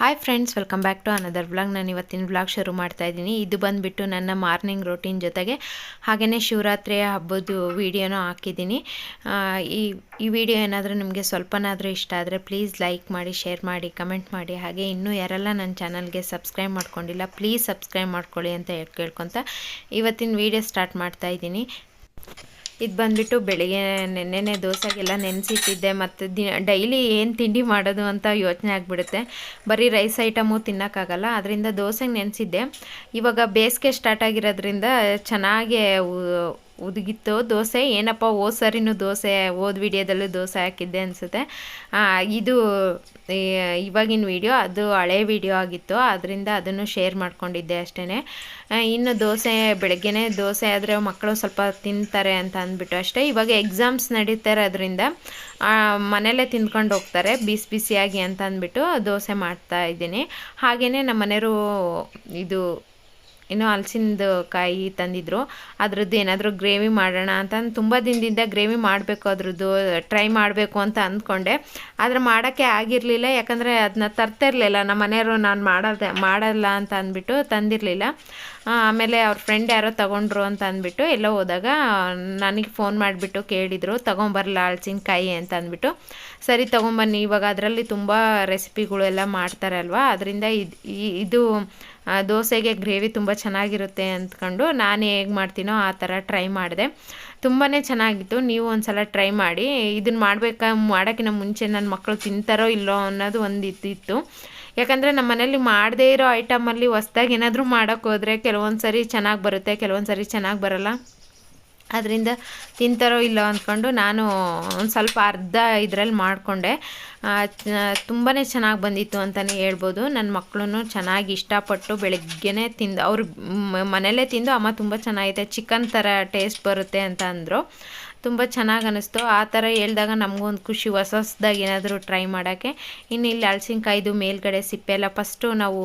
Hi friends welcome back to another blog ನಾನು ಇವತ್ತಿನ blog ಶುರು ಮಾಡ್ತಾ ಇದ್ದೀನಿ. ಇದು ಬಂದುಬಿಟ್ಟು ನನ್ನ ಮಾರ್ನಿಂಗ್ ರೋಟೀನ್ ಜೊತೆಗೆ ಹಾಗೆಯೇ ಶಿವರಾತ್ರಿಯ ಹಬ್ಬದ ವೀಡಿಯೋನೂ ಹಾಕಿದ್ದೀನಿ. ಈ ಈ ವಿಡಿಯೋ ಏನಾದರೂ ನಿಮಗೆ ಸ್ವಲ್ಪನಾದರೂ ಇಷ್ಟ ಆದರೆ ಪ್ಲೀಸ್ ಲೈಕ್ ಮಾಡಿ ಶೇರ್ ಮಾಡಿ ಕಮೆಂಟ್ ಮಾಡಿ. ಹಾಗೆ ಇನ್ನೂ ಯಾರೆಲ್ಲ ನನ್ನ ಚಾನಲ್ಗೆ ಸಬ್ಸ್ಕ್ರೈಬ್ ಮಾಡ್ಕೊಂಡಿಲ್ಲ ಪ್ಲೀಸ್ ಸಬ್ಸ್ಕ್ರೈಬ್ ಮಾಡ್ಕೊಳ್ಳಿ ಅಂತ ಕೇಳ್ಕೊತ ಇವತ್ತಿನ ವಿಡಿಯೋ ಸ್ಟಾರ್ಟ್ ಮಾಡ್ತಾ ಇದ್ದೀನಿ. ಇದು ಬಂದುಬಿಟ್ಟು ಬೆಳಿಗ್ಗೆ ನೆನ್ನೆನೆ ದೋಸೆಗೆಲ್ಲ ನೆನೆಸಿಟ್ಟಿದ್ದೆ ಮತ್ತು ದಿನ ಡೈಲಿ ಏನು ತಿಂಡಿ ಮಾಡೋದು ಅಂತ ಯೋಚನೆ ಆಗಿಬಿಡುತ್ತೆ. ಬರೀ ರೈಸ್ ಐಟಮು ತಿನ್ನೋಕ್ಕಾಗಲ್ಲ, ಅದರಿಂದ ದೋಸೆಗೆ ನೆನೆಸಿದ್ದೆ. ಇವಾಗ ಬೇಸಿಗೆ ಸ್ಟಾರ್ಟ್ ಆಗಿರೋದ್ರಿಂದ ಚೆನ್ನಾಗಿ ಉದುಗಿತ್ತು. ದೋಸೆ, ಏನಪ್ಪ ಹೋದ ಸರಿನೂ ದೋಸೆ, ಹೋದ ವಿಡಿಯೋದಲ್ಲೂ ದೋಸೆ ಹಾಕಿದ್ದೆ ಅನಿಸುತ್ತೆ. ಇದು ಇವಾಗಿನ ವಿಡಿಯೋ, ಅದು ಹಳೆ ವಿಡಿಯೋ ಆಗಿತ್ತು. ಅದರಿಂದ ಅದನ್ನು ಶೇರ್ ಮಾಡ್ಕೊಂಡಿದ್ದೆ ಅಷ್ಟೇ ಇನ್ನು ದೋಸೆ, ಬೆಳಗ್ಗೆನೇ ದೋಸೆ ಆದರೆ ಮಕ್ಕಳು ಸ್ವಲ್ಪ ತಿಂತಾರೆ ಅಂತ ಅಂದ್ಬಿಟ್ಟು ಅಷ್ಟೇ. ಇವಾಗ ಎಕ್ಸಾಮ್ಸ್ ನಡೀತಾ ಅದರಿಂದ ಮನೆಯಲ್ಲೇ ತಿಂದ್ಕೊಂಡು ಹೋಗ್ತಾರೆ, ಬಿಸಿ ಬಿಸಿಯಾಗಿ ಅಂತ ಅಂದ್ಬಿಟ್ಟು ದೋಸೆ ಮಾಡ್ತಾ ಇದ್ದೀನಿ. ಹಾಗೆಯೇ ನಮ್ಮ ಮನೆಯವರು ಇದು ಇನ್ನು ಹಲಸಿನದು ಕಾಯಿ ತಂದಿದ್ರು. ಅದ್ರದ್ದು ಏನಾದರೂ ಗ್ರೇವಿ ಮಾಡೋಣ ಅಂತ ತುಂಬ ದಿನದಿಂದ ಗ್ರೇವಿ ಮಾಡಬೇಕು ಅದ್ರದ್ದು, ಟ್ರೈ ಮಾಡಬೇಕು ಅಂತ ಅಂದ್ಕೊಂಡೆ. ಆದರೆ ಮಾಡೋಕ್ಕೆ ಆಗಿರಲಿಲ್ಲ, ಯಾಕಂದರೆ ಅದನ್ನ ತರ್ತಿರ್ಲಿಲ್ಲ. ನಮ್ಮ ಮನೆಯವರು ನಾನು ಮಾಡೋದೆ ಮಾಡಲ್ಲ ಅಂತ ಅಂದ್ಬಿಟ್ಟು ತಂದಿರಲಿಲ್ಲ. ಆಮೇಲೆ ಅವ್ರ ಫ್ರೆಂಡ್ ಯಾರೋ ತಗೊಂಡ್ರು ಅಂತ ಅಂದ್ಬಿಟ್ಟು ಎಲ್ಲೋ ಹೋದಾಗ, ನನಗೆ ಫೋನ್ ಮಾಡಿಬಿಟ್ಟು ಕೇಳಿದರು ತೊಗೊಂಬರಲ್ಲ ಹಲಸಿನಕಾಯಿ ಅಂತ ಅಂದ್ಬಿಟ್ಟು. ಸರಿ ತೊಗೊಂಬನ್ನಿ, ಇವಾಗ ಅದರಲ್ಲಿ ತುಂಬ ರೆಸಿಪಿಗಳು ಎಲ್ಲ ಮಾಡ್ತಾರೆ ಅಲ್ವಾ ಅದರಿಂದ ಇದು ಇದು ದೋಸೆಗೆ ಗ್ರೇವಿ ತುಂಬ ಚೆನ್ನಾಗಿರುತ್ತೆ ಅಂದ್ಕೊಂಡು ನಾನು ಹೇಗೆ ಮಾಡ್ತೀನೋ ಆ ಥರ ಟ್ರೈ ಮಾಡಿದೆ. ತುಂಬಾ ಚೆನ್ನಾಗಿತ್ತು. ನೀವು ಒಂದ್ಸಲ ಟ್ರೈ ಮಾಡಿ. ಇದನ್ನು ಮಾಡಬೇಕಾ ಮಾಡೋಕ್ಕಿಂತ ಮುಂಚೆ ನನ್ನ ಮಕ್ಕಳು ತಿಂತಾರೋ ಇಲ್ಲೋ ಅನ್ನೋದು ಒಂದು ಇದ್ದಿತ್ತು ಯಾಕಂದರೆ ನಮ್ಮ ಮನೇಲಿ ಮಾಡದೇ ಇರೋ ಐಟಮಲ್ಲಿ ಹೊಸ್ದಾಗಿ ಏನಾದರೂ ಮಾಡೋಕ್ಕೆ ಹೋದರೆ ಕೆಲವೊಂದು ಸರಿ ಚೆನ್ನಾಗಿ ಬರುತ್ತೆ, ಕೆಲವೊಂದು ಸರಿ ಚೆನ್ನಾಗಿ ಬರಲ್ಲ. ಅದರಿಂದ ತಿಂತಾರೋ ಇಲ್ಲೋ ಅಂದ್ಕೊಂಡು ನಾನು ಒಂದು ಸ್ವಲ್ಪ ಅರ್ಧ ಇದರಲ್ಲಿ ಮಾಡಿಕೊಂಡೆ. ತುಂಬಾ ಚೆನ್ನಾಗಿ ಬಂದಿತ್ತು ಅಂತಲೇ ಹೇಳ್ಬೋದು. ನನ್ನ ಮಕ್ಕಳು ಚೆನ್ನಾಗಿ ಇಷ್ಟಪಟ್ಟು ಬೆಳಗ್ಗೆನೇ ತಿಂದು, ಅವರು ಮನೆಯಲ್ಲೇ ತಿಂದು ಅಮ್ಮ ತುಂಬ ಚೆನ್ನಾಗಿದೆ ಚಿಕನ್ ಥರ ಟೇಸ್ಟ್ ಬರುತ್ತೆ ಅಂತ ಅಂದರು. ತುಂಬ ಚೆನ್ನಾಗಿ ಅನ್ನಿಸ್ತು ಆ ಥರ ಹೇಳಿದಾಗ ನಮಗೊಂದು ಖುಷಿ ಹೊಸ ಹೊಸ್ದಾಗಿ ಏನಾದರೂ ಟ್ರೈ ಮಾಡೋಕ್ಕೆ. ಇನ್ನು ಇಲ್ಲಿ ಹಲಸಿನಕಾಯ್ದು ಮೇಲ್ಗಡೆ ಸಿಪ್ಪೆ ಎಲ್ಲ ಫಸ್ಟು ನಾವು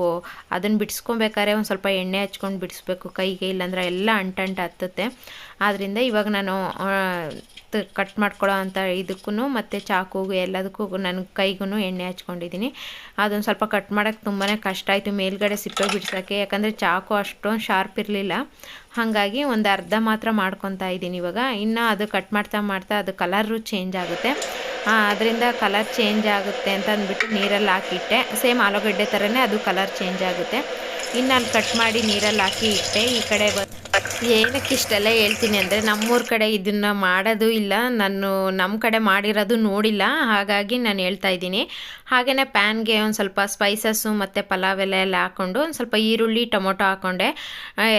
ಅದನ್ನು ಬಿಡಿಸ್ಕೊಬೇಕಾದ್ರೆ ಒಂದು ಸ್ವಲ್ಪ ಎಣ್ಣೆ ಹಚ್ಕೊಂಡು ಬಿಡಿಸ್ಬೇಕು ಕೈಗೆ, ಇಲ್ಲಾಂದ್ರೆ ಎಲ್ಲ ಅಂಟಂಟು ಹತ್ತುತ್ತೆ. ಆದ್ದರಿಂದ ಇವಾಗ ನಾನು ಕಟ್ ಮಾಡ್ಕೊಳ್ಳೋ ಅಂಥ ಇದಕ್ಕೂ ಮತ್ತು ಚಾಕುಗೂ ಎಲ್ಲದಕ್ಕೂ ನನ್ನ ಕೈಗೂ ಎಣ್ಣೆ ಹಚ್ಕೊಂಡಿದ್ದೀನಿ. ಅದೊಂದು ಸ್ವಲ್ಪ ಕಟ್ ಮಾಡೋಕ್ಕೆ ತುಂಬಾ ಕಷ್ಟ ಆಯಿತು, ಮೇಲ್ಗಡೆ ಸಿಪ್ಪೆ ಬಿಡ್ಸೋಕ್ಕೆ. ಯಾಕಂದರೆ ಚಾಕು ಅಷ್ಟೊಂದು ಶಾರ್ಪ್ ಇರಲಿಲ್ಲ. ಹಾಗಾಗಿ ಒಂದು ಅರ್ಧ ಮಾತ್ರ ಮಾಡ್ಕೊತಾ ಇದ್ದೀನಿ ಇವಾಗ. ಇನ್ನು ಅದು ಕಟ್ ಮಾಡ್ತಾ ಮಾಡ್ತಾ ಅದು ಕಲರು ಚೇಂಜ್ ಆಗುತ್ತೆ. ಅದರಿಂದ ಕಲರ್ ಚೇಂಜ್ ಆಗುತ್ತೆ ಅಂತ ಅಂದ್ಬಿಟ್ಟು ನೀರಲ್ಲಿ ಹಾಕಿಟ್ಟೆ. ಸೇಮ್ ಆಲೂಗಡ್ಡೆ ಥರನೇ ಅದು ಕಲರ್ ಚೇಂಜ್ ಆಗುತ್ತೆ. ಇನ್ನು ಅಲ್ಲಿ ಕಟ್ ಮಾಡಿ ನೀರಲ್ಲಿ ಹಾಕಿ ಇಟ್ಟೆ. ಈ ಕಡೆ ಬ ಏನಕ್ಕೆ ಇಷ್ಟೆಲ್ಲ ಹೇಳ್ತೀನಿ ಅಂದರೆ ನಮ್ಮೂರ ಕಡೆ ಇದನ್ನು ಮಾಡೋದು ಇಲ್ಲ. ನಾನು ನಮ್ಮ ಕಡೆ ಮಾಡಿರೋದು ನೋಡಿಲ್ಲ. ಹಾಗಾಗಿ ನಾನು ಹೇಳ್ತಾ ಇದ್ದೀನಿ. ಹಾಗೆಯೇ ಪ್ಯಾನ್ಗೆ ಒಂದು ಸ್ವಲ್ಪ ಸ್ಪೈಸಸ್ಸು ಮತ್ತು ಪಲಾವ್ ಎಲ್ಲ ಎಲ್ಲ ಹಾಕ್ಕೊಂಡು ಒಂದು ಸ್ವಲ್ಪ ಈರುಳ್ಳಿ, ಟೊಮೊಟೊ ಹಾಕ್ಕೊಂಡೆ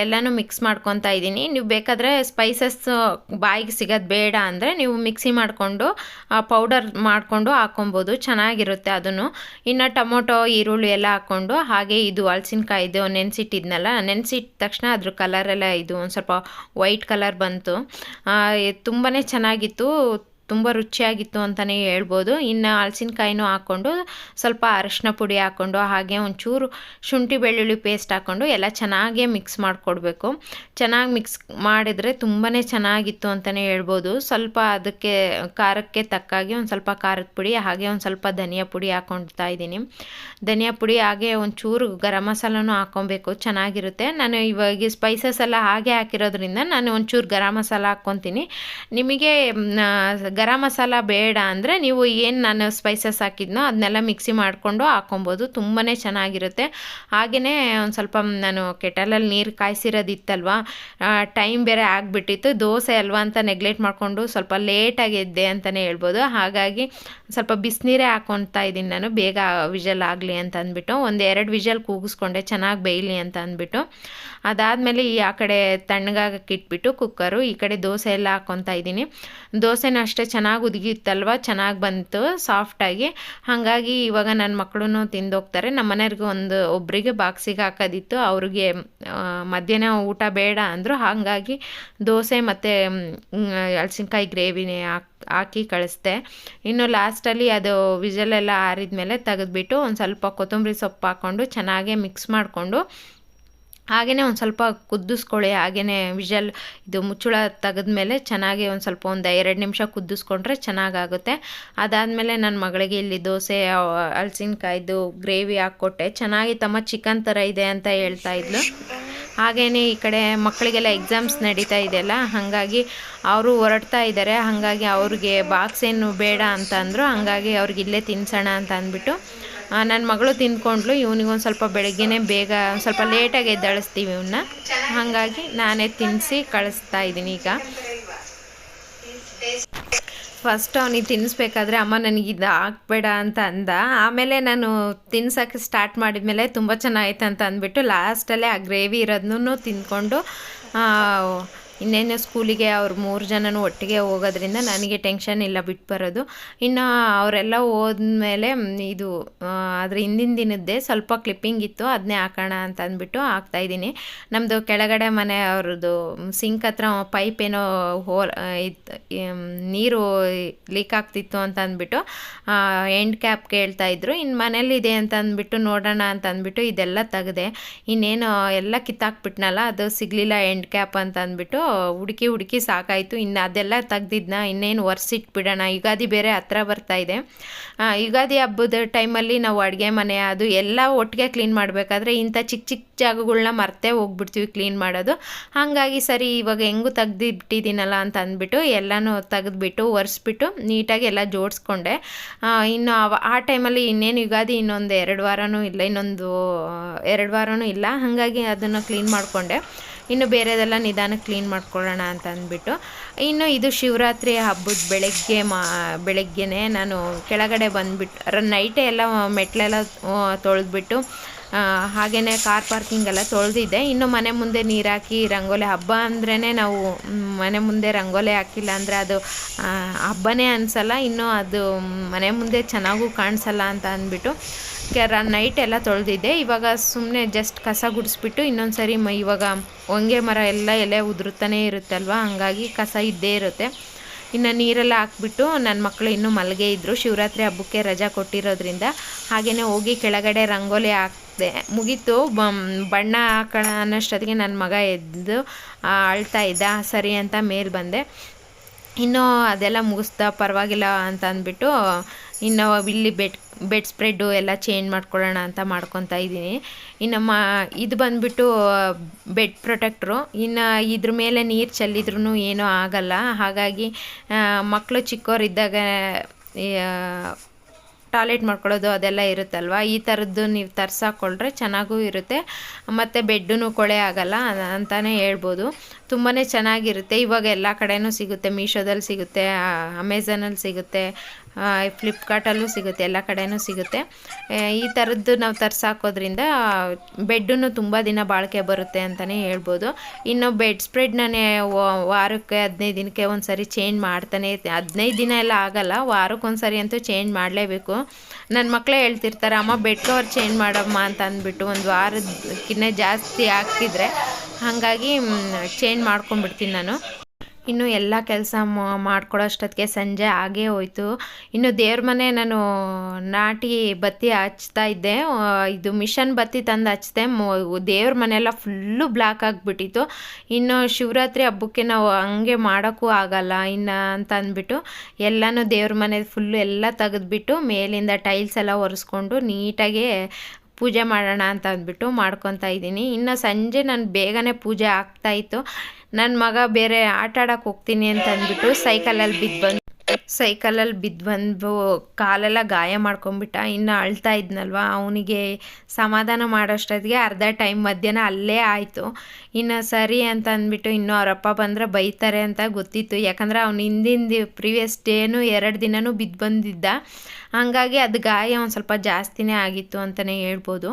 ಎಲ್ಲನೂ ಮಿಕ್ಸ್ ಮಾಡ್ಕೊತಾ ಇದ್ದೀನಿ. ನೀವು ಬೇಕಾದರೆ ಸ್ಪೈಸಸ್ ಬಾಯಿಗೆ ಸಿಗೋದು ಬೇಡ ಅಂದರೆ ನೀವು ಮಿಕ್ಸಿ ಮಾಡಿಕೊಂಡು ಪೌಡರ್ ಮಾಡಿಕೊಂಡು ಹಾಕ್ಕೊಬೋದು ಚೆನ್ನಾಗಿರುತ್ತೆ ಅದನ್ನು. ಇನ್ನು ಟೊಮೊಟೊ, ಈರುಳ್ಳಿ ಎಲ್ಲ ಹಾಕ್ಕೊಂಡು ಹಾಗೆ ಇದು ಹಲಸಿನಕಾಯಿದು ನೆನೆಸಿಟ್ಟಿದ್ನಲ್ಲ, ನೆನೆಸಿಟ್ಟ ತಕ್ಷಣ ಅದ್ರ ಕಲರೆಲ್ಲ ಇದು ಒಂದು ಸ್ವಲ್ಪ ವೈಟ್ ಕಲರ್ ಬಂತು. ತುಂಬಾ ಚೆನ್ನಾಗಿತ್ತು. ತುಂಬ ರುಚಿಯಾಗಿತ್ತು ಅಂತಲೇ ಹೇಳ್ಬೋದು. ಇನ್ನು ಹಲಸಿನಕಾಯಿನೂ ಹಾಕ್ಕೊಂಡು ಸ್ವಲ್ಪ ಅರಶಿನ ಪುಡಿ ಹಾಕ್ಕೊಂಡು, ಹಾಗೆ ಒಂಚೂರು ಶುಂಠಿ ಬೆಳ್ಳುಳ್ಳಿ ಪೇಸ್ಟ್ ಹಾಕ್ಕೊಂಡು ಎಲ್ಲ ಚೆನ್ನಾಗೇ ಮಿಕ್ಸ್ ಮಾಡಿಕೊಡ್ಬೇಕು. ಚೆನ್ನಾಗಿ ಮಿಕ್ಸ್ ಮಾಡಿದರೆ ತುಂಬಾ ಚೆನ್ನಾಗಿತ್ತು ಅಂತಲೇ ಹೇಳ್ಬೋದು. ಸ್ವಲ್ಪ ಅದಕ್ಕೆ ಖಾರಕ್ಕೆ ತಕ್ಕಾಗಿ ಒಂದು ಸ್ವಲ್ಪ ಖಾರದ ಪುಡಿ, ಹಾಗೆ ಒಂದು ಸ್ವಲ್ಪ ಧನಿಯಾ ಪುಡಿ ಹಾಕ್ಕೊಳ್ತಾ ಇದ್ದೀನಿ. ಧನಿಯಾ ಪುಡಿ, ಹಾಗೆ ಒಂಚೂರು ಗರಂ ಮಸಾಲನೂ ಹಾಕ್ಕೊಬೇಕು. ಚೆನ್ನಾಗಿರುತ್ತೆ. ನಾನು ಇವಾಗ ಸ್ಪೈಸಸ್ ಎಲ್ಲ ಹಾಗೆ ಹಾಕಿರೋದ್ರಿಂದ ನಾನು ಒಂಚೂರು ಗರಂ ಮಸಾಲ ಹಾಕ್ಕೊತೀನಿ. ನಿಮಗೆ ಗರಂ ಮಸಾಲ ಬೇಡ ಅಂದರೆ ನೀವು ಏನು ನಾನು ಸ್ಪೈಸಸ್ ಹಾಕಿದ್ನೋ ಅದನ್ನೆಲ್ಲ ಮಿಕ್ಸಿ ಮಾಡಿಕೊಂಡು ಹಾಕೊಬೋದು ತುಂಬಾ ಚೆನ್ನಾಗಿರುತ್ತೆ. ಹಾಗೆಯೇ ಒಂದು ಸ್ವಲ್ಪ ನಾನು ಕೆಟಲಲ್ಲಿ ನೀರು ಕಾಯಿಸಿರೋದಿತ್ತಲ್ವ ಟೈಮ್ ಬೇರೆ ಆಗಿಬಿಟ್ಟಿತ್ತು. ದೋಸೆ ಅಲ್ವಾ ಅಂತ ನೆಗ್ಲೆಕ್ಟ್ ಮಾಡಿಕೊಂಡು ಸ್ವಲ್ಪ ಲೇಟಾಗಿ ಎದ್ದೆ ಅಂತಲೇ ಹೇಳ್ಬೋದು. ಹಾಗಾಗಿ ಸ್ವಲ್ಪ ಬಿಸಿನೀರೇ ಹಾಕ್ಕೊತಾ ಇದ್ದೀನಿ ನಾನು. ಬೇಗ ವಿಜಲ್ ಆಗಲಿ ಅಂತ ಅಂದ್ಬಿಟ್ಟು ಒಂದು ಎರಡು ವಿಜಲ್ ಕೂಗಿಸ್ಕೊಂಡೆ. ಚೆನ್ನಾಗಿ ಬೇಯಲಿ ಅಂತ ಅಂದ್ಬಿಟ್ಟು. ಅದಾದಮೇಲೆ ಈ ಆ ಕಡೆ ತಣ್ಣಗಾಗಕ್ಕೆ ಇಟ್ಬಿಟ್ಟು ಕುಕ್ಕರು ಈ ಕಡೆ ದೋಸೆ ಎಲ್ಲ ಹಾಕ್ಕೊತಾ ಇದ್ದೀನಿ. ದೋಸೆನ ಅಷ್ಟೇ ಚೆನ್ನಾಗಿ ಉದುಗಿತ್ತಲ್ವ ಚೆನ್ನಾಗಿ ಬಂತು ಸಾಫ್ಟಾಗಿ ಹಾಗಾಗಿ ಇವಾಗ ನನ್ನ ಮಕ್ಕಳು ತಿಂದೋಗ್ತಾರೆ. ನಮ್ಮ ಮನೆಯವ್ರಿಗೆ ಒಂದು ಒಬ್ಬರಿಗೆ ಬಾಕ್ಸಿಗೆ ಹಾಕೋದಿತ್ತು. ಅವ್ರಿಗೆ ಮಧ್ಯಾಹ್ನ ಊಟ ಬೇಡ ಅಂದರು. ಹಾಗಾಗಿ ದೋಸೆ ಮತ್ತು ಹಲಸಿನ್ಕಾಯಿ ಗ್ರೇವಿನೇ ಹಾಕಿ ಹಾಕಿ ಕಳಿಸ್ದೆ. ಇನ್ನು ಲಾಸ್ಟಲ್ಲಿ ಅದು ವಿಜಲೆಲ್ಲ ಆರಿದ ತೆಗೆದ್ಬಿಟ್ಟು ಒಂದು ಸ್ವಲ್ಪ ಕೊತ್ತಂಬರಿ ಸೊಪ್ಪು ಹಾಕ್ಕೊಂಡು ಚೆನ್ನಾಗೆ ಮಿಕ್ಸ್ ಮಾಡಿಕೊಂಡು ಹಾಗೆಯೇ ಒಂದು ಸ್ವಲ್ಪ ಕುದ್ದಿಸ್ಕೊಳ್ಳಿ ಹಾಗೆಯೇ ವಿಜಲ್ ಇದು ಮುಚ್ಚಳ ತೆಗೆದ್ಮೇಲೆ ಚೆನ್ನಾಗಿ ಒಂದು ಸ್ವಲ್ಪ ಒಂದು ಎರಡು ನಿಮಿಷ ಕುದಿಸ್ಕೊಂಡ್ರೆ ಚೆನ್ನಾಗಾಗುತ್ತೆ. ಅದಾದಮೇಲೆ ನನ್ನ ಮಗಳಿಗೆ ಇಲ್ಲಿ ದೋಸೆ ಹಲ್ಸಿನ್ಕಾಯ್ದು, ಗ್ರೇವಿ ಹಾಕ್ಕೊಟ್ಟೆ. ಚೆನ್ನಾಗಿ ತಮ್ಮ ಚಿಕನ್ ಥರ ಇದೆ ಅಂತ ಹೇಳ್ತಾ ಇದ್ಲು. ಹಾಗೆಯೇ ಈ ಕಡೆ ಮಕ್ಕಳಿಗೆಲ್ಲ ಎಕ್ಸಾಮ್ಸ್ ನಡೀತಾ ಇದೆಯಲ್ಲ ಹಾಗಾಗಿ ಅವರು ಹೊರಡ್ತಾ ಇದ್ದಾರೆ ಹಾಗಾಗಿ ಅವ್ರಿಗೆ ಬಾಕ್ಸ್ ಏನು ಬೇಡ ಅಂತ ಅಂದರು, ಹಾಗಾಗಿ ಅವ್ರಿಗೆ ಇಲ್ಲೇ ತಿನ್ಸೋಣ ಅಂತ ಅಂದ್ಬಿಟ್ಟು ನನ್ನ ಮಗಳು ತಿಂದ್ಕೊಂಡ್ಲು ಇವನಿಗೊಂದು ಸ್ವಲ್ಪ ಬೆಳಗ್ಗೆನೇ ಬೇಗ ಸ್ವಲ್ಪ ಲೇಟಾಗಿ ಎದ್ದಾಳಿಸ್ತೀವಿ ಇವನ್ನ ಹಾಗಾಗಿ ನಾನೇ ತಿನ್ನಿಸಿ ಕಳಿಸ್ತಾ ಇದ್ದೀನಿ ಈಗ. ಫಸ್ಟ್ ಅವನಿಗೆ ತಿನ್ನಿಸ್ಬೇಕಾದ್ರೆ ಅಮ್ಮ ನನಗೆ ಇದು ಹಾಕ್ಬೇಡ ಅಂತ ಅಂದ. ಆಮೇಲೆ ನಾನು ತಿನ್ಸೋಕ್ಕೆ ಸ್ಟಾರ್ಟ್ ಮಾಡಿದ್ಮೇಲೆ ತುಂಬ ಚೆನ್ನಾಗಿತ್ತು ಅಂತ ಅಂದ್ಬಿಟ್ಟು ಲಾಸ್ಟಲ್ಲೇ ಆ ಗ್ರೇವಿ ಇರೋದನ್ನೂ ತಿಂದ್ಕೊಂಡು ಇನ್ನೇನು ಸ್ಕೂಲಿಗೆ ಅವ್ರು ಮೂರು ಜನನು ಒಟ್ಟಿಗೆ ಹೋಗೋದ್ರಿಂದ ನನಗೆ ಟೆನ್ಷನ್ ಇಲ್ಲ ಬಿಟ್ಟು ಬರೋದು. ಇನ್ನು ಅವರೆಲ್ಲ ಹೋದ್ಮೇಲೆ ಇದು ಅದ್ರ ಹಿಂದಿನ ದಿನದ್ದೇ ಸ್ವಲ್ಪ ಕ್ಲಿಪ್ಪಿಂಗ್ ಇತ್ತು ಅದನ್ನೇ ಹಾಕೋಣ ಅಂತ ಅಂದ್ಬಿಟ್ಟು ಹಾಕ್ತಾಯಿದ್ದೀನಿ ನಮ್ಮದು ಕೆಳಗಡೆ ಮನೆ ಅವ್ರದ್ದು ಸಿಂಕ್ ಹತ್ರ ಪೈಪ್ ಏನೋ ಹೋಲ್ ನೀರು ಲೀಕ್ ಆಗ್ತಿತ್ತು ಅಂತ ಅಂದ್ಬಿಟ್ಟು ಎಂಡ್ ಕ್ಯಾಪ್ ಕೇಳ್ತಾಯಿದ್ರು ಇನ್ನು ಮನೇಲಿದೆ ಅಂತ ಅಂದ್ಬಿಟ್ಟು ನೋಡೋಣ ಅಂತ ಅಂದ್ಬಿಟ್ಟು ಇದೆಲ್ಲ ತೆಗೆದೆ. ಇನ್ನೇನು ಎಲ್ಲ ಕಿತ್ತಾಕ್ಬಿಟ್ನಲ್ಲ, ಅದು ಸಿಗಲಿಲ್ಲ ಎಂಡ್ ಕ್ಯಾಪ್ ಅಂತ ಅಂದ್ಬಿಟ್ಟು ಹುಡುಕಿ ಹುಡುಕಿ ಸಾಕಾಯಿತು. ಇನ್ನು ಅದೆಲ್ಲ ತೆಗ್ದಿದ್ನ, ಇನ್ನೇನು ಒರೆಸಿಟ್ಬಿಡೋಣ. ಯುಗಾದಿ ಬೇರೆ ಹತ್ರ ಬರ್ತಾ ಇದೆ. ಯುಗಾದಿ ಹಬ್ಬದ ಟೈಮಲ್ಲಿ ನಾವು ಅಡುಗೆ ಮನೆ, ಅದು ಎಲ್ಲ ಒಟ್ಟಿಗೆ ಕ್ಲೀನ್ ಮಾಡಬೇಕಾದ್ರೆ ಇಂಥ ಚಿಕ್ಕ ಚಿಕ್ಕ ಜಾಗಗಳನ್ನ ಮರ್ತೇ ಹೋಗ್ಬಿಡ್ತೀವಿ ಕ್ಲೀನ್ ಮಾಡೋದು. ಹಾಗಾಗಿ ಸರಿ, ಇವಾಗ ಹೆಂಗೂ ತೆಗ್ದಿಟ್ಟಿದ್ದೀನಲ್ಲ ಅಂತ ಅಂದ್ಬಿಟ್ಟು ಎಲ್ಲನೂ ತೆಗೆದ್ಬಿಟ್ಟು, ಒರೆಸ್ಬಿಟ್ಟು ನೀಟಾಗಿ ಎಲ್ಲ ಜೋಡಿಸ್ಕೊಂಡೆ. ಇನ್ನು ಆ ಟೈಮಲ್ಲಿ ಇನ್ನೇನು ಯುಗಾದಿ ಇನ್ನೊಂದು ಎರಡು ವಾರನೂ ಇಲ್ಲ, ಇನ್ನೊಂದು ಎರಡು ವಾರನೂ ಇಲ್ಲ. ಹಾಗಾಗಿ ಅದನ್ನು ಕ್ಲೀನ್ ಮಾಡಿಕೊಂಡೆ. ಇನ್ನು ಬೇರೆದೆಲ್ಲ ನಿಧಾನ ಕ್ಲೀನ್ ಮಾಡ್ಕೊಳ್ಳೋಣ ಅಂತ ಅಂದ್ಬಿಟ್ಟು. ಇನ್ನು ಇದು ಶಿವರಾತ್ರಿ ಹಬ್ಬದ ಬೆಳಗ್ಗೆ ಮಾ, ಬೆಳಗ್ಗೆನೆ ನಾನು ಕೆಳಗಡೆ ಬಂದುಬಿಟ್ಟು ನೈಟೇ ಎಲ್ಲ ಮೆಟ್ಲೆಲ್ಲ ತೊಳೆದ್ಬಿಟ್ಟು ಹಾಗೆಯೇ ಕಾರ್ ಪಾರ್ಕಿಂಗ್ ಎಲ್ಲ ತೊಳೆದಿದ್ದೆ. ಇನ್ನು ಮನೆ ಮುಂದೆ ನೀರು ಹಾಕಿ ರಂಗೋಲಿ ಹಬ್ಬ ಅಂದ್ರೇ ನಾವು ಮನೆ ಮುಂದೆ ರಂಗೋಲಿ ಹಾಕಿಲ್ಲ ಅಂದರೆ ಅದು ಹಬ್ಬನೇ ಅನಿಸಲ್ಲ. ಇನ್ನು ಅದು ಮನೆ ಮುಂದೆ ಚೆನ್ನಾಗೂ ಕಾಣಿಸಲ್ಲ ಅಂತ ಅಂದ್ಬಿಟ್ಟು ಕೆರ ನೈಟ್ ಎಲ್ಲ ತೊಳೆದಿದ್ದೆ. ಇವಾಗ ಸುಮ್ಮನೆ ಜಸ್ಟ್ ಕಸ ಗುಡಿಸ್ಬಿಟ್ಟು ಇನ್ನೊಂದು ಸರಿ ಮ ಇವಾಗ ಹೊಂಗೆ ಮರ ಎಲ್ಲ ಎಲೆ ಉದುರುತ್ತಾನೆ ಇರುತ್ತಲ್ವ? ಹಾಗಾಗಿ ಕಸ ಇದ್ದೇ ಇರುತ್ತೆ. ಇನ್ನು ನೀರೆಲ್ಲ ಹಾಕ್ಬಿಟ್ಟು ನನ್ನ ಮಕ್ಕಳು ಇನ್ನೂ ಮಲಗೆ ಇದ್ದರು ಶಿವರಾತ್ರಿ ಹಬ್ಬಕ್ಕೆ ರಜಾ ಕೊಟ್ಟಿರೋದ್ರಿಂದ ಹಾಗೆಯೇ ಹೋಗಿ ಕೆಳಗಡೆ ರಂಗೋಲಿ ಹಾಕಿದೆ. ಮುಗೀತು. ಬಣ್ಣ ಹಾಕೋಣ ಅನ್ನೋಷ್ಟೊತ್ತಿಗೆ ನನ್ನ ಮಗ ಎದ್ದು ಅಳ್ತಾ ಇದ್ದ. ಸರಿ ಅಂತ ಮೇಲೆ ಬಂದೆ. ಇನ್ನೂ ಅದೆಲ್ಲ ಮುಗಿಸ್ತಾ ಪರವಾಗಿಲ್ಲ ಅಂತ ಅಂದ್ಬಿಟ್ಟು ಇನ್ನು ಇಲ್ಲಿ ಬೆಡ್ ಬೆಡ್ ಸ್ಪ್ರೆಡ್ಡು ಎಲ್ಲ ಚೇಂಜ್ ಮಾಡ್ಕೊಳ್ಳೋಣ ಅಂತ ಮಾಡ್ಕೊತಾ ಇದ್ದೀನಿ. ಇನ್ನು ಮ, ಇದು ಬಂದುಬಿಟ್ಟು, ಬೆಡ್ ಪ್ರೊಟೆಕ್ಟ್ರು. ಇನ್ನು ಇದ್ರ ಮೇಲೆ ನೀರು ಚೆಲ್ಲಿದ್ರೂ ಏನೂ ಆಗಲ್ಲ. ಹಾಗಾಗಿ ಮಕ್ಕಳು ಚಿಕ್ಕವರಿದ್ದಾಗ ಟಾಯ್ಲೆಟ್ ಮಾಡ್ಕೊಳ್ಳೋದು ಅದೆಲ್ಲ ಇರುತ್ತಲ್ವ? ಈ ಥರದ್ದು ನೀವು ತರ್ಸಾಕೊಂಡ್ರೆ ಚೆನ್ನಾಗೂ ಇರುತ್ತೆ. ಮತ್ತು ಬೆಡ್ಡೂ ಕೊಳೆ ಆಗಲ್ಲ ಅಂತಲೇ ಹೇಳ್ಬೋದು. ತುಂಬಾ ಚೆನ್ನಾಗಿರುತ್ತೆ. ಇವಾಗ ಎಲ್ಲ ಕಡೆಯೂ ಸಿಗುತ್ತೆ. ಮೀಶೋದಲ್ಲಿ ಸಿಗುತ್ತೆ ಅಮೆಝಾನಲ್ಲಿ ಸಿಗುತ್ತೆ ಫ್ಲಿಪ್ಕಾರ್ಟಲ್ಲೂ ಸಿಗುತ್ತೆ, ಎಲ್ಲ ಕಡೆಯೂ ಸಿಗುತ್ತೆ. ಈ ಥರದ್ದು ನಾವು ತರ್ಸಾಕೋದ್ರಿಂದ ಬೆಡ್ಡೂ ತುಂಬ ದಿನ ಬಾಳಿಕೆ ಬರುತ್ತೆ ಅಂತಲೇ ಹೇಳ್ಬೋದು. ಇನ್ನು ಬೆಡ್ ಸ್ಪ್ರೆಡ್ ನಾನೇ ವಾರಕ್ಕೆ ಹದಿನೈದು ದಿನಕ್ಕೆ ಒಂದು ಸರಿ ಚೇಂಜ್ ಮಾಡ್ತಾನೆ ಹದಿನೈದು ದಿನ ಎಲ್ಲ ಆಗಲ್ಲ ವಾರಕ್ಕೊಂದು ಸರಿ ಅಂತೂ ಚೇಂಜ್ ಮಾಡಲೇಬೇಕು. ನನ್ನ ಮಕ್ಕಳೇ ಹೇಳ್ತಿರ್ತಾರೆ, ಅಮ್ಮ ಬೆಡ್ ಕವರ್ ಚೇಂಜ್ ಮಾಡಮ್ಮ ಅಂತ ಅಂದ್ಬಿಟ್ಟು ಒಂದು ವಾರದಕ್ಕಿಂತ ಜಾಸ್ತಿ ಆಗ್ತಿದ್ರೆ ಹಾಗಾಗಿ ಚೇಂಜ್ ಮಾಡ್ಕೊಂಡ್ಬಿಡ್ತೀನಿ ನಾನು. ಇನ್ನು ಎಲ್ಲ ಕೆಲಸ ಮಾಡ್ಕೊಳ್ಳೋಷ್ಟೊತ್ತಿಗೆ ಸಂಜೆ ಆಗೇ ಹೋಯ್ತು. ಇನ್ನು ದೇವ್ರ ಮನೆ ನಾನು ನಾಟಿ ಬತ್ತಿ ಹಚ್ತಾ ಇದ್ದೆ. ಇದು ಮಿಷನ್ ಬತ್ತಿ ತಂದು ಹಚ್ದೆ. ದೇವ್ರ ಮನೆಯೆಲ್ಲ ಫುಲ್ಲು ಬ್ಲ್ಯಾಕ್ ಆಗಿಬಿಟ್ಟಿತ್ತು. ಇನ್ನು ಶಿವರಾತ್ರಿ ಹಬ್ಬಕ್ಕೆ ನಾವು ಹಂಗೆ ಮಾಡೋಕ್ಕೂ ಆಗಲ್ಲ ಇನ್ನು ಅಂತ ಅಂದ್ಬಿಟ್ಟು ಎಲ್ಲನೂ ದೇವ್ರ ಮನೆ ಫುಲ್ಲು ಎಲ್ಲ ತೆಗೆದ್ಬಿಟ್ಟು ಮೇಲಿಂದ ಟೈಲ್ಸ್ ಎಲ್ಲ ಒರೆಸ್ಕೊಂಡು ನೀಟಾಗಿ ಪೂಜೆ ಮಾಡೋಣ ಅಂತ ಅಂದ್ಬಿಟ್ಟು ಮಾಡ್ಕೊತಾ ಇದ್ದೀನಿ. ಇನ್ನು ಸಂಜೆ ನಾನು ಬೇಗನೆ ಪೂಜೆ ಆಗ್ತಾಯಿತ್ತು ನನ್ನ ಮಗ ಬೇರೆ ಆಟ ಆಡೋಕೆ ಹೋಗ್ತೀನಿ ಅಂತ ಅಂದ್ಬಿಟ್ಟು ಸೈಕಲಲ್ಲಿ ಬಿದ್ದು ಬಂದು ಸೈಕಲಲ್ಲಿ ಬಿದ್ದು ಬಂದು ಕಾಲೆಲ್ಲ ಗಾಯ ಮಾಡ್ಕೊಂಬಿಟ್ಟ ಇನ್ನು ಅಳ್ತಾ ಇದ್ನಲ್ವ? ಅವನಿಗೆ ಸಮಾಧಾನ ಮಾಡೋಷ್ಟೊತ್ತಿಗೆ ಅರ್ಧ ಟೈಮ್ ಮಧ್ಯಾಹ್ನ ಅಲ್ಲೇ ಆಯಿತು. ಇನ್ನು ಸರಿ ಅಂತ ಅಂದ್ಬಿಟ್ಟು ಇನ್ನೂ ಅವರಪ್ಪ ಬಂದರೆ ಬೈತಾರೆ ಅಂತ ಗೊತ್ತಿತ್ತು. ಯಾಕಂದರೆ ಅವ್ನು ಹಿಂದಿನ ಪ್ರೀವಿಯಸ್ ಡೇನು ಎರಡು ದಿನವೂ ಬಿದ್ದು ಬಂದಿದ್ದ ಹಾಗಾಗಿ ಅದು ಗಾಯ ಒಂದು ಸ್ವಲ್ಪ ಜಾಸ್ತಿನೇ ಆಗಿತ್ತು ಅಂತಲೇ ಹೇಳ್ಬೋದು.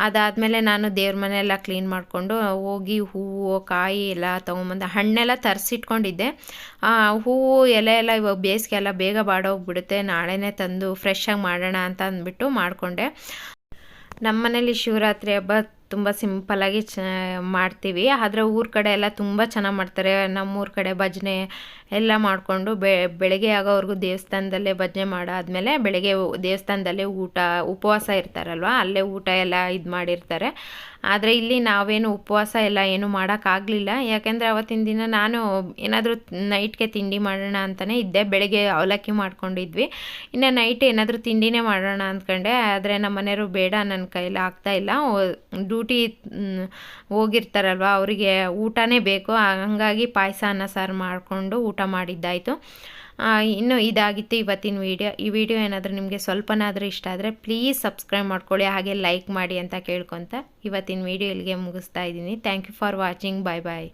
ಅದಾದಮೇಲೆ ನಾನು ದೇವ್ರ ಮನೆಯೆಲ್ಲ ಕ್ಲೀನ್ ಮಾಡಿಕೊಂಡು ಹೋಗಿ ಹೂವು, ಕಾಯಿ ಎಲ್ಲ ತೊಗೊಂಬಂದು ಹಣ್ಣೆಲ್ಲ ತರಿಸಿಟ್ಕೊಂಡಿದ್ದೆ. ಹೂವು ಎಲೆ ಎಲ್ಲ ಇವಾಗ ಬೇಸಿಗೆ ಡೇಸ್ಗೆಲ್ಲ ಬೇಗ ಬಾಡೋಗ್ಬಿಡುತ್ತೆ. ನಾಳೆನೇ ತಂದು ಫ್ರೆಶ್ಶಾಗಿ ಮಾಡೋಣ ಅಂತ ಅಂದ್ಬಿಟ್ಟು ಮಾಡಿಕೊಂಡೆ. ನಮ್ಮ ಮನೇಲಿ ಶಿವರಾತ್ರಿ ಹಬ್ಬ ತುಂಬ ಸಿಂಪಲ್ಲಾಗಿ ಚ, ಮಾಡ್ತೀವಿ. ಆದರೆ ಊರ ಕಡೆ ಎಲ್ಲ ತುಂಬ ಚೆನ್ನಾಗಿ ಮಾಡ್ತಾರೆ. ನಮ್ಮೂರ ಕಡೆ ಭಜನೆ ಎಲ್ಲ ಮಾಡಿಕೊಂಡು ಬೆಳಗ್ಗೆ ಆಗೋವರೆಗೂ ದೇವಸ್ಥಾನದಲ್ಲೇ ಭಜನೆ ಮಾಡಾದಮೇಲೆ ಬೆಳಗ್ಗೆ ದೇವಸ್ಥಾನದಲ್ಲೇ ಊಟ, ಉಪವಾಸ ಇರ್ತಾರಲ್ವ, ಅಲ್ಲೇ ಊಟ ಎಲ್ಲ ಇದು ಮಾಡಿರ್ತಾರೆ. ಆದರೆ ಇಲ್ಲಿ ನಾವೇನು ಉಪವಾಸ ಎಲ್ಲ ಏನು ಮಾಡೋಕ್ಕಾಗಲಿಲ್ಲ. ಯಾಕೆಂದರೆ ಅವತ್ತಿನ ದಿನ ನಾನು ಏನಾದರೂ ನೈಟ್ಗೆ ತಿಂಡಿ ಮಾಡೋಣ ಅಂತಲೇ ಇದ್ದೆ. ಬೆಳಗ್ಗೆ ಅವಲಕ್ಕಿ ಮಾಡ್ಕೊಂಡಿದ್ವಿ. ಇನ್ನು ನೈಟ್ ಏನಾದರೂ ತಿಂಡಿನೇ ಮಾಡೋಣ ಅಂದ್ಕೊಂಡೆ. ಆದರೆ ನಮ್ಮ ಮನೆಯವರು ಬೇಡ ನನ್ನ ಕೈಲಿ ಆಗ್ತಾಯಿಲ್ಲ ಡ್ಯೂಟಿ ಹೋಗಿರ್ತಾರಲ್ವ, ಅವರಿಗೆ ಊಟನೇ ಬೇಕು. ಹಾಗಾಗಿ ಪಾಯಸ ಅನ್ನ ಸಾರು ಮಾಡಿಕೊಂಡು ಊಟ ಮಾಡಿದ್ದಾಯಿತು. ಇನ್ನು ಇದಾಗಿತ್ತು ಇವತ್ತಿನ ವೀಡಿಯೋ. ಈ ವಿಡಿಯೋ ಏನಾದರೂ ನಿಮಗೆ ಸ್ವಲ್ಪನಾದರೂ ಇಷ್ಟ ಆದರೆ ಪ್ಲೀಸ್ ಸಬ್ಸ್ಕ್ರೈಬ್ ಮಾಡ್ಕೊಳ್ಳಿ, ಹಾಗೆ ಲೈಕ್ ಮಾಡಿ ಅಂತ ಕೇಳ್ಕೊತ ಇವತ್ತಿನ ವೀಡಿಯೋ ಇಲ್ಲಿಗೆ ಮುಗಿಸ್ತಾ ಇದ್ದೀನಿ. Thank you for watching bye bye